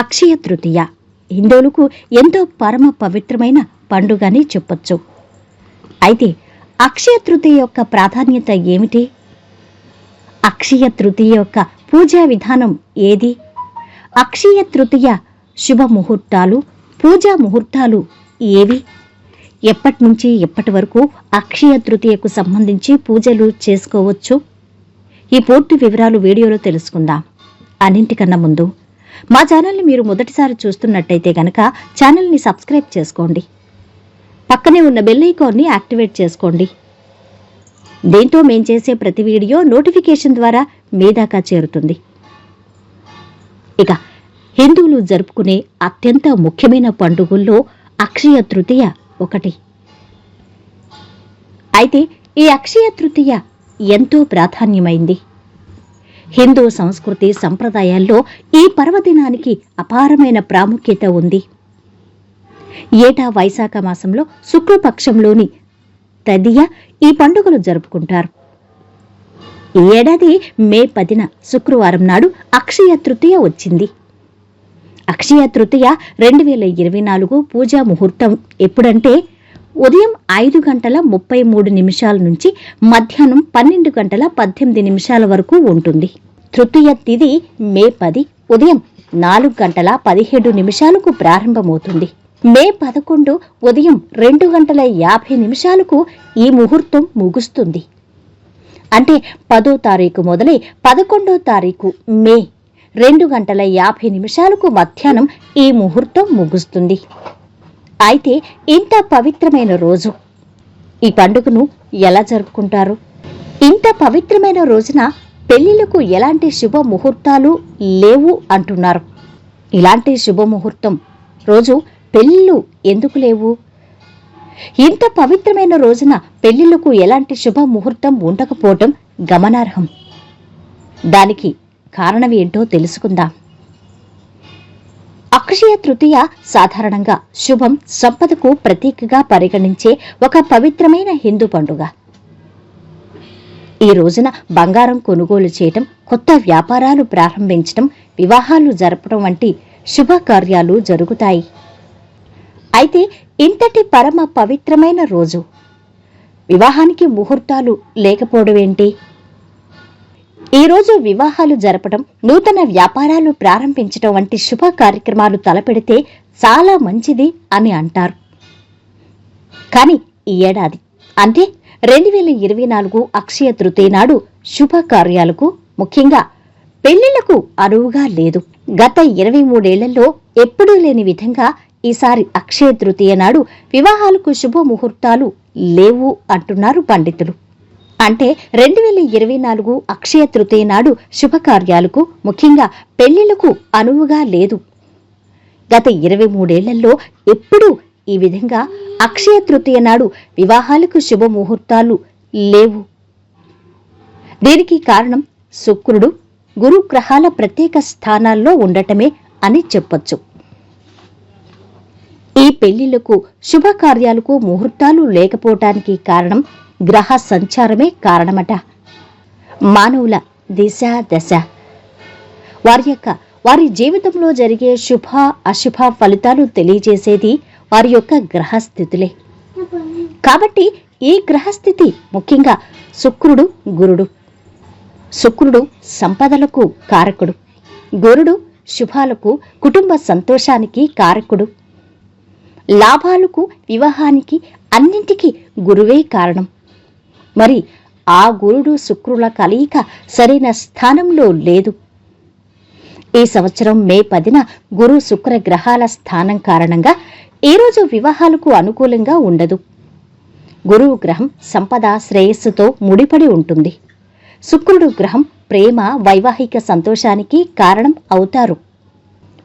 అక్షయ తృతీయ. హిందువులకు ఎంతో పరమ పవిత్రమైన పండుగని చెప్పొచ్చు. అయితే అక్షయ తృతీయ యొక్క ప్రాధాన్యత ఏమిటి? అక్షయ తృతీయ యొక్క పూజా విధానం ఏది? అక్షయ తృతీయ శుభ ముహూర్తాలు పూజా ముహూర్తాలు ఏవి? ఎప్పటి నుంచి ఎప్పటి వరకు అక్షయ తృతీయకు సంబంధించి పూజలు చేసుకోవచ్చు? ఈ పూర్తి వివరాలు వీడియోలో తెలుసుకుందాం. అన్నింటికన్నా ముందు మా ఛానల్ని మీరు మొదటిసారి చూస్తున్నట్టయితే గనక ఛానల్ని సబ్స్క్రైబ్ చేసుకోండి. పక్కనే ఉన్న బెల్ ఐకాన్ని యాక్టివేట్ చేసుకోండి. దీంతో మేం చేసే ప్రతి వీడియో నోటిఫికేషన్ ద్వారా మీ దాకా చేరుతుంది. ఇక హిందువులు జరుపుకునే అత్యంత ముఖ్యమైన పండుగల్లో అక్షయ తృతీయ ఒకటి. అయితే ఈ అక్షయ తృతీయ ఎంతో ప్రాధాన్యమైంది. హిందూ సంస్కృతి సంప్రదాయాల్లో ఈ పర్వదినానికి అపారమైన ప్రాముఖ్యత ఉంది. ఏటా వైశాఖ మాసంలో శుక్లపక్షంలోని తదియ ఈ పండుగలు జరుపుకుంటారు. ఈ ఏడాది మే పదిన శుక్రవారం నాడు అక్షయ తృతీయ వచ్చింది. అక్షయ తృతీయ రెండు వేల ఇరవై నాలుగు పూజా ముహూర్తం ఎప్పుడంటే ఉదయం ఐదు గంటల ముప్పై మూడు నిమిషాల నుంచి మధ్యాహ్నం పన్నెండు గంటల పద్దెనిమిది నిమిషాల వరకు ఉంటుంది. తృతీయ తిథి మే పది ఉదయం నాలుగు గంటల పదిహేడు నిమిషాలకు ప్రారంభమవుతుంది. మే పదకొండు ఉదయం రెండు గంటల యాభై నిమిషాలకు ఈ ముహూర్తం ముగుస్తుంది. అంటే పదో తారీఖు మొదలై పదకొండో తారీఖు మే రెండు గంటల యాభై నిమిషాలకు మధ్యాహ్నం ఈ ముహూర్తం ముగుస్తుంది. అయితే ఇంత పవిత్రమైన రోజు ఈ పండుగను ఎలా జరుపుకుంటారు? ఇంత పవిత్రమైన రోజున పెళ్ళిలకు ఎలాంటి శుభ ముహూర్తాలు లేవు అంటున్నారు. ఇలాంటి శుభముహూర్తం రోజు పెళ్ళిళ్ళు ఎందుకు లేవు? ఇంత పవిత్రమైన రోజున పెళ్ళిళ్ళకు ఎలాంటి శుభ ముహూర్తం ఉండకపోవటం గమనార్హం. దానికి కారణం ఏంటో తెలుసుకుందాం. అక్షయ తృతీయ సాధారణంగా శుభం సంపదకు ప్రతీకగా పరిగణించే ఒక పవిత్రమైన హిందూ పండుగ. ఈ రోజున బంగారం కొనుగోలు చేయటం కొత్త వ్యాపారాలు ప్రారంభించటం వివాహాలు జరపడం వంటి శుభకార్యాలు జరుగుతాయి. అయితే ఇంతటి పరమ పవిత్రమైన రోజు వివాహానికి ముహూర్తాలు లేకపోవడం ఏంటి? ఈ రోజు వివాహాలు జరపడం నూతన వ్యాపారాలు ప్రారంభించడం వంటి శుభ కార్యక్రమాలు తలపెడితే చాలా మంచిది అని అంటారు. కానీ ఈ ఏడాది అంటే రెండు వేల ఇరవై నాలుగు అక్షయ తృతీయ నాడు శుభకార్యాలకు ముఖ్యంగా పెళ్ళిళ్ళకు అనువుగా లేదు. గత ఇరవై మూడేళ్ళలో ఎప్పుడూ లేని విధంగా ఈసారి అక్షయ తృతీయ నాడు వివాహాలకు శుభ ముహూర్తాలు లేవు అంటున్నారు పండితులు. అంటే రెండు వేల ఇరవై నాలుగు అక్షయ తృతీయ నాడు శుభకార్యాలకు ముఖ్యంగా పెళ్ళిళ్ళకు అనువుగా లేదు. గత ఇరవై మూడేళ్ళలో ఎప్పుడూ ఈ విధంగా అక్షయ తృతీయ నాడు వివాహాలకు శుభముహూర్తాలు లేవు. దీనికి కారణం శుక్రుడు గురు గ్రహాల ప్రత్యేక స్థానాల్లో ఉండటమే అని చెప్పొచ్చు. ఈ పెళ్ళిళ్ళకు శుభకార్యాలకు ముహూర్తాలు లేకపోవటానికి కారణం గ్రహ సంచారమే కారణమట. మానవుల దిశ దశ. వారి యొక్క వారి జీవితంలో జరిగే శుభ అశుభ ఫలితాలు తెలియజేసేది వారి యొక్క గ్రహస్థితులే. కాబట్టి ఈ గ్రహస్థితి ముఖ్యంగా శుక్రుడు గురుడు. శుక్రుడు సంపదలకు కారకుడు. గురుడు శుభాలకు కుటుంబ సంతోషానికి కారకుడు. లాభాలకు వివాహానికి అన్నింటికీ గురువే కారణం. మరి ఆ గురుడు శుక్రుల కలయిక సరైన స్థానంలో లేదు. ఈ సంవత్సరం మే పదిన గురు శుక్ర గ్రహాల స్థానం కారణంగా ఈ రోజు వివాహాలకు అనుకూలంగా ఉండదు. గురువు గ్రహం సంపద శ్రేయస్సుతో ముడిపడి ఉంటుంది. శుక్రుడు గ్రహం ప్రేమ వైవాహిక సంతోషానికి కారణం అవుతారు.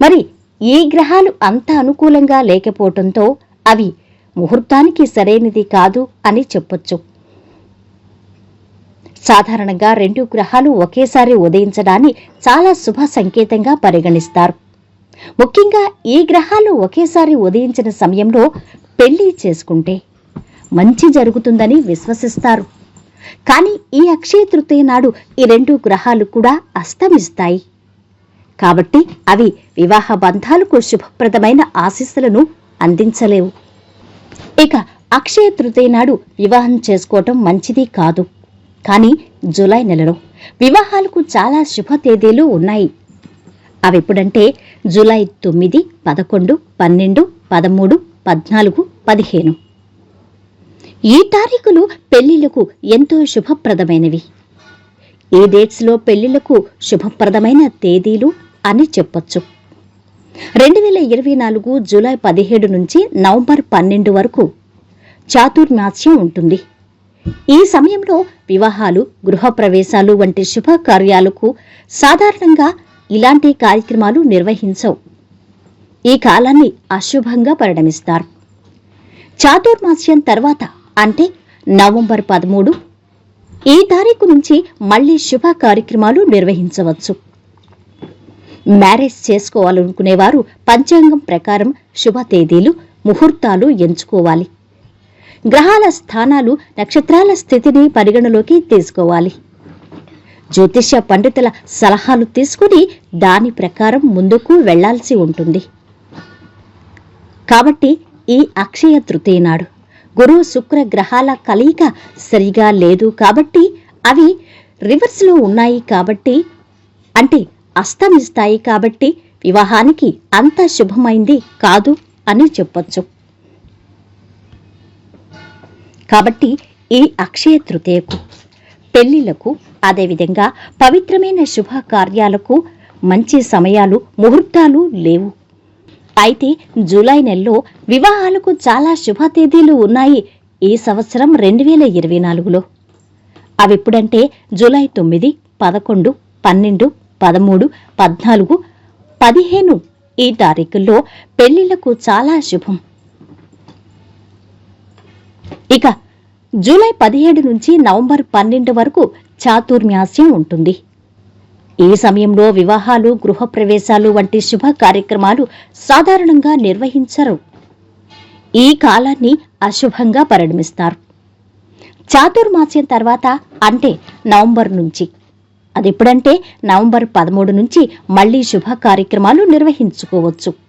మరి ఈ గ్రహాలు అంత అనుకూలంగా లేకపోవటంతో అవి ముహూర్తానికి సరైనది కాదు అని చెప్పొచ్చు. సాధారణంగా రెండు గ్రహాలు ఒకేసారి ఉదయించడాన్ని చాలా శుభ సంకేతంగా పరిగణిస్తారు. ముఖ్యంగా ఈ గ్రహాలు ఒకేసారి ఉదయించిన సమయంలో పెళ్ళి చేసుకుంటే మంచి జరుగుతుందని విశ్వసిస్తారు. కానీ ఈ అక్షయ తృతీయ నాడు ఈ రెండు గ్రహాలు కూడా అస్తమిస్తాయి. కాబట్టి అవి వివాహ బంధాలకు శుభప్రదమైన ఆశీస్సులను అందించలేవు. ఇక అక్షయ తృతీయ నాడు వివాహం చేసుకోవటం మంచిది కాదు. కానీ జూలై నెలలో వివాహాలకు చాలా శుభ తేదీలు ఉన్నాయి. అవెప్పుడంటే జూలై తొమ్మిది పదకొండు పన్నెండు పదమూడు పద్నాలుగు పదిహేను. ఈ తారీఖులు పెళ్ళిళ్ళకు ఎంతో శుభప్రదమైనవి. ఈ డేట్స్లో పెళ్ళిళ్ళకు శుభప్రదమైన తేదీలు అని చెప్పొచ్చు. రెండు వేల ఇరవై నాలుగు జూలై పదిహేడు నుంచి నవంబర్ పన్నెండు వరకు చాతుర్మాస్యం ఉంటుంది. ఈ సమయంలో వివాహాలు గృహప్రవేశాలు వంటి శుభకార్యాలకు సాధారణంగా ఇలాంటి కార్యక్రమాలు నిర్వహించవు. ఈ కాలాన్ని అశుభంగా పరిణమిస్తారు. చాతుర్మాస్యం తర్వాత అంటే నవంబర్ పదమూడు ఈ తారీఖు నుంచి మళ్ళీ శుభ కార్యక్రమాలు నిర్వహించవచ్చు. మ్యారేజ్ చేసుకోవాలనుకునేవారు పంచాంగం ప్రకారం శుభ తేదీలు ముహూర్తాలు ఎంచుకోవాలి. గ్రహాల స్థానాలు నక్షత్రాల స్థితిని పరిగణలోకి తీసుకోవాలి. జ్యోతిష్య పండితుల సలహాలు తీసుకుని దాని ప్రకారం ముందుకు వెళ్ళాల్సి ఉంటుంది. కాబట్టి ఈ అక్షయ తృతీయ నాడు గురువు శుక్ర గ్రహాల కలయిక సరిగా లేదు కాబట్టి అవి రివర్స్లో ఉన్నాయి కాబట్టి అంటే అస్తమిస్తాయి కాబట్టి వివాహానికి అంత శుభమైంది కాదు అని చెప్పొచ్చు. కాబట్టి ఈ అక్షయ తృతీయకు పెళ్ళిలకు అదేవిధంగా పవిత్రమైన శుభ కార్యాలకు మంచి సమయాలు ముహూర్తాలు లేవు. అయితే జూలై నెలలో వివాహాలకు చాలా శుభ తేదీలు ఉన్నాయి ఈ సంవత్సరం రెండు వేల ఇరవై నాలుగులో. అవెప్పుడంటే జూలై తొమ్మిది పదకొండు పన్నెండు పదమూడు పద్నాలుగు పదిహేను ఈ తారీఖుల్లో పెళ్ళిళ్ళకు చాలా శుభం. ఇక జూలై పదిహేడు నుంచి నవంబర్ పన్నెండు వరకు చాతుర్మాస్యం ఉంటుంది. ఈ సమయంలో వివాహాలు గృహప్రవేశాలు వంటి శుభ కార్యక్రమాలు సాధారణంగా నిర్వహించరు. ఈ కాలాన్ని అశుభంగా పరిణమిస్తారు. చాతుర్మాస్యం తర్వాత అంటే నవంబర్ నుంచి. అదెప్పుడంటే నవంబర్ పదమూడు నుంచి మళ్ళీ శుభ కార్యక్రమాలు నిర్వహించుకోవచ్చు.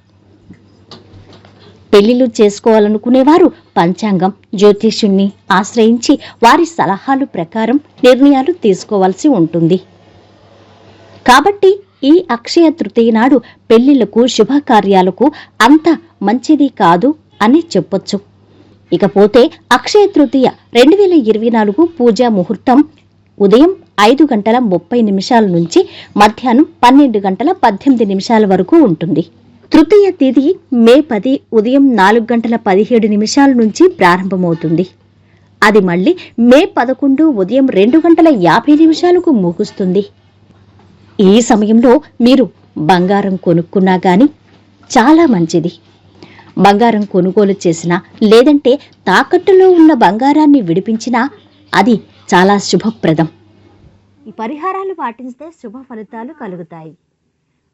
పెళ్ళిళ్ళు చేసుకోవాలనుకునేవారు పంచాంగం జ్యోతిష్యుణ్ణి ఆశ్రయించి వారి సలహాలు ప్రకారం నిర్ణయాలు తీసుకోవాల్సి ఉంటుంది. కాబట్టి ఈ అక్షయ తృతీయ నాడు పెళ్ళిళ్ళకు శుభకార్యాలకు అంత మంచిది కాదు అని చెప్పొచ్చు. ఇకపోతే అక్షయ తృతీయ రెండు వేల ఇరవై నాలుగు పూజా ముహూర్తం ఉదయం ఐదు గంటల ముప్పై నిమిషాల నుంచి మధ్యాహ్నం పన్నెండు గంటల పద్దెనిమిది నిమిషాల వరకు ఉంటుంది. తృతీయ తేదీ మే పది ఉదయం నాలుగు గంటల పదిహేడు నిమిషాల నుంచి ప్రారంభమవుతుంది. అది మళ్ళీ మే పదకొండు ఉదయం రెండు గంటల యాభై నిమిషాలకు ముగుస్తుంది. ఈ సమయంలో మీరు బంగారం కొనుక్కున్నా గాని చాలా మంచిది. బంగారం కొనుగోలు చేసినా లేదంటే తాకట్టులో ఉన్న బంగారాన్ని విడిపించినా అది చాలా శుభప్రదం. ఈ పరిహారాలు పాటిస్తే శుభ ఫలితాలు కలుగుతాయి.